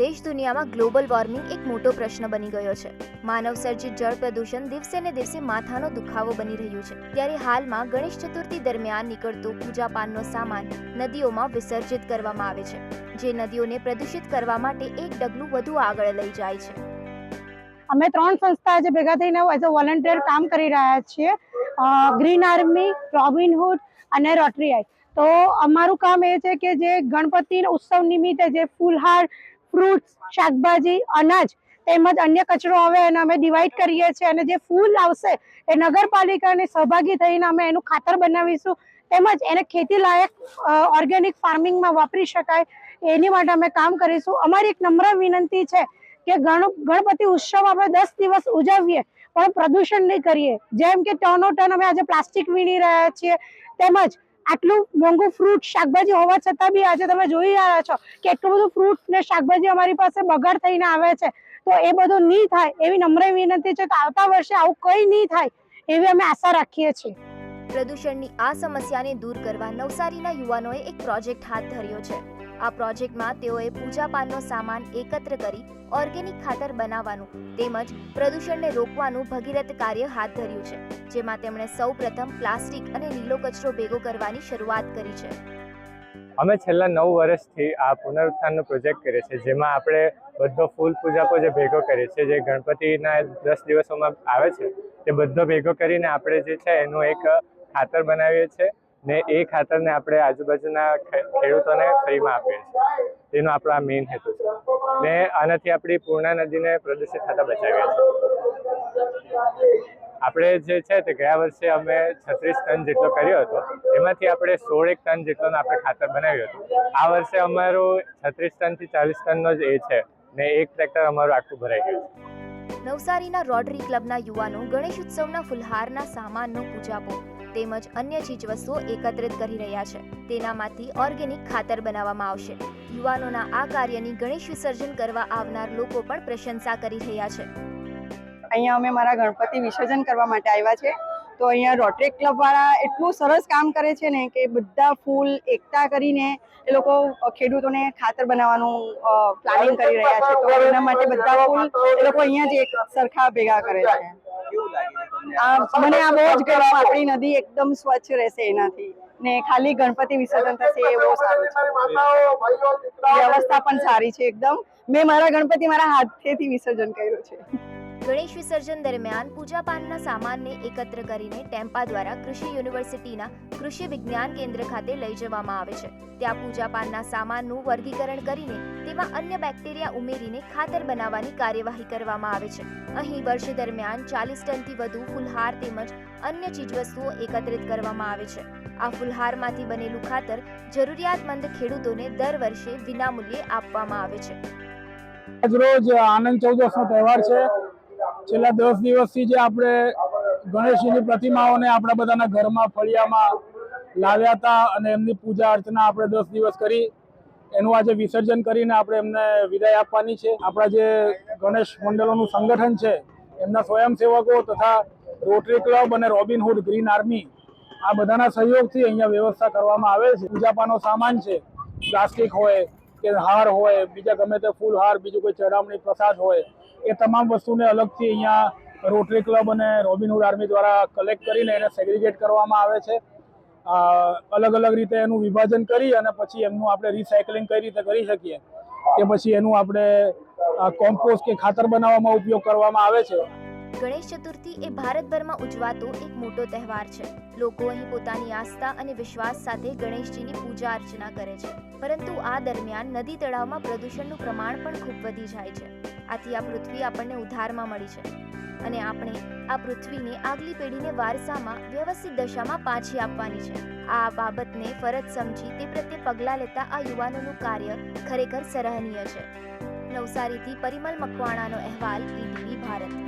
દેશ દુનિયામાં global warming એક મોટો પ્રશ્ન બની ગયો છે. માનવ સર્જિત જળ પ્રદૂષણ દિવસે ને દિવસે માથાનો દુખાવો બની રહ્યું છે. ત્યારે હાલમાં ગણેશ ચતુર્થી દરમિયાન નીકળતો પૂજાપાનનો સામાન નદીઓમાં વિસર્જિત કરવામાં આવે છે, જે નદીઓને પ્રદૂષિત કરવા માટે એક ડગલું વધુ આગળ લઈ જાય છે. અમે ત્રણ સંસ્થા આજે ભેગા થઈને એઝ અ વોલન્ટિયર કામ કરી રહ્યા છીએ. ગ્રીન આર્મી રોબિનહુડ અને રોટરી આઈ. તો અમારું કામ એ છે કે જે ગણપતિ ઉત્સવ નિમિત્તે જે ફૂલહાર ફ્રૂટ્સ શાકભાજી, અનાજ તેમજ અન્ય કચરો આવે એને અમે ડિવાઈડ કરીએ છીએ અને જે ફૂલ આવશે એ નગરપાલિકાની સહભાગી થઈને અમે એનું ખાતર બનાવીશું તેમજ એને ખેતી લાયક ઓર્ગેનિક ફાર્મિંગમાં વાપરી શકાય એની માટે અમે કામ કરીશું. અમારી એક નમ્ર વિનંતી છે કે ગણ, ગણપતિ ઉત્સવ આપણે દસ દિવસ ઉજવીએ પણ પ્રદૂષણ નહીં કરીએ. જેમ કે ટર્નો ટર્ન અમે આજે પ્લાસ્ટિક વીણી રહ્યા છીએ તેમજ આટલું મોંઘું ફ્રૂટ શાકભાજી હોવા છતાં બી આજે તમે જોઈ રહ્યા છો કે એટલું બધું ફ્રૂટ ને શાકભાજી અમારી પાસે બગાડ થઈને આવે છે. તો એ બધું નહીં થાય એવી નમ્ર વિનંતી છે કે આવતા વર્ષે આવું કંઈ નહીં થાય એવી અમે આશા રાખીએ છીએ. પ્રદૂષણની આ સમસ્યાને દૂર કરવા નવસારીના યુવાનોએ એક પ્રોજેક્ટ હાથ ધર્યો છે. આ પ્રોજેક્ટમાં તેઓએ પૂજા પાનનો સામાન એકત્ર કરી ઓર્ગેનિક ખાતર બનાવવાનું તેમજ પ્રદૂષણને રોકવાનું ભગીરથ કાર્ય હાથ ધર્યું છે. જેમાં તેમણે સૌપ્રથમ પ્લાસ્ટિક અને લીલો કચરો ભેગો કરવાની શરૂઆત કરી છે. અમે છેલ્લા નવ વર્ષથી આ પુનરુત્થાનનો પ્રોજેક્ટ કરીએ છીએ, જેમાં આપણે બધો ફૂલ પૂજાકો જે ભેગો કરીએ છીએ, જે ગણપતિના દસ દિવસોમાં આવે છે, તે બધો ભેગો કરીને આપણે જે છે એનું એક ખાતર બનાવીએ છીએ ને એ ખાતરને આપણે આજુબાજુના ખેડૂતોને ફ્રીમાં આપીએ છીએ. તેનો આપણો આ મેઇન હેતુ છે. ને આનાથી આપણી પૂર્ણા નદીને પ્રદૂષિત થતા બચાવીએ છીએ આપણે જે છે તે ગયા વર્ષે અમે છત્રીસ ટન જેટલો કર્યો હતો. એમાંથી આપણે સોળ એક ટન જેટલોનું આપણે ખાતર બનાવ્યું હતું. આ વર્ષે અમારું છત્રીસ ટનથી ચાલીસ ટનનો જ એ છે ને એક ટ્રેક્ટર અમારું આખું ભરાઈ ગયું છે. નવસારીના રોટરી ક્લબના યુવાનો ગણેશ ઉત્સવના ફુલહારના સામાનનો પૂજાપો તેમજ અન્ય ચીજવસ્તુઓ એકત્રિત કરી રહ્યા છે. તેનામાંથી ઓર્ગેનિક ખાતર બનાવવામાં આવશે. યુવાનોના આ કાર્યની ગણેશ વિસર્જન કરવા આવનાર લોકો પણ પ્રશંસા કરી રહ્યા છે. અહીંયા અમે મારા ગણપતિ વિસર્જન કરવા માટે આવ્યા છે. તો અહીંયા રોટરી ક્લબવાળા એટલું સરસ કામ કરે છે ને કે બધા ફૂલ એકતા કરીને એ લોકો ખેડૂતોને ખાતર બનાવવાનું પ્લાનિંગ કરી રહ્યા છે. તો એના માટે બધા ફૂલ એ લોકો અહીંયા જ એક સરખા ભેગા કરે છે. મને આ બહુ જ ગરમ આપણી નદી એકદમ સ્વચ્છ રહેશે એનાથી. ને ખાલી ગણપતિ વિસર્જન થશે એ બહુ સારું છે. વ્યવસ્થા પણ સારી છે એકદમ. મેં મારા ગણપતિ મારા હાથેથી વિસર્જન કર્યું છે. ગણેશ વિસર્જન દરમિયાન પૂજાપાનના સામાનને એકત્ર કરીને ટેમ્પા દ્વારા કૃષિ યુનિવર્સિટીના કૃષિ વિજ્ઞાન કેન્દ્ર ખાતે લઈ જવામાં આવે છે. ત્યાં પૂજાપાનના સામાનનું વર્ગીકરણ કરીને તેમાં અન્ય બેક્ટેરિયા ઉમેરીને ખાતર બનાવવાની કાર્યવાહી કરવામાં આવે છે. અહીં વર્ષ દરમિયાન ચાલીસ ટનથી વધુ ફુલહાર તેમજ અન્ય ચીજવસ્તુઓ એકત્રિત કરવામાં આવે છે. આ ફુલહારમાંથી બનેલું ખાતર જરૂરિયાતમંદ ખેડૂતોને દર વર્ષે વિનામૂલ્યે આપવામાં આવે છે. આજરોજ આનંદ ચૌદસનો તહેવાર છે. છેલ્લા દસ દિવસથી જે આપણે ગણેશજીની પ્રતિમાઓને આપણા બધાના ઘરમાં ફળિયામાં લાવ્યા હતા અને એમની પૂજા અર્ચના આપણે દસ દિવસ કરી, એનું આજે વિસર્જન કરીને આપણે એમને વિદાય આપવાની છે. આપણા જે ગણેશ મંડળોનું સંગઠન છે, એમના સ્વયંસેવકો તથા રોટરી ક્લબ અને રોબિનહુડ ગ્રીન આર્મી, આ બધાના સહયોગથી અહીંયા વ્યવસ્થા કરવામાં આવે છે. પૂજાપાનો સામાન છે, પ્લાસ્ટિક હોય કે હાર હોય, બીજા ગમે તે ફૂલ હાર બીજું કોઈ ચડામણી પ્રસાદ હોય એ તમામ વસ્તુને અલગથી અહીંયા રોટરી ક્લબ અને રોબિનહુડ આર્મી દ્વારા કલેક્ટ કરીને એને સેગ્રીગેટ કરવામાં આવે છે. અલગ અલગ રીતે એનું વિભાજન કરી અને પછી એમનું આપણે રિસાયકલિંગ કઈ રીતે કરી શકીએ કે પછી એનું આપણે કોમ્પોસ્ટ કે ખાતર બનાવવામાં ઉપયોગ કરવામાં આવે છે. ગણેશ ચતુર્થી એ ભારતભરમાં ઉજવાતો એક મોટો તહેવાર છે. લોકો અહીં પોતાની આસ્થા અને વિશ્વાસ સાથે ગણેશજીની પૂજા અર્ચના કરે છે. પરંતુ આ દરમિયાન નદી તળાવમાં પ્રદૂષણનું પ્રમાણ પણ ખૂબ વધી જાય છે. આથી આ પૃથ્વી આપણને ઉધારમાં મળી છે. અને આપણે આ પૃથ્વીને આગલી પેઢીને વારસામાં વ્યવસ્થિત દશામાં પાછી આપવાની છે. આ બાબતને ફરજ સમજી તે પ્રત્યે પગલાં લેતા આ યુવાનોનું કાર્ય ખરેખર સરાહનીય છે. નવસારીથી પરિમલ મકવાણાનો અહેવાલ ઈટીવી ભારત.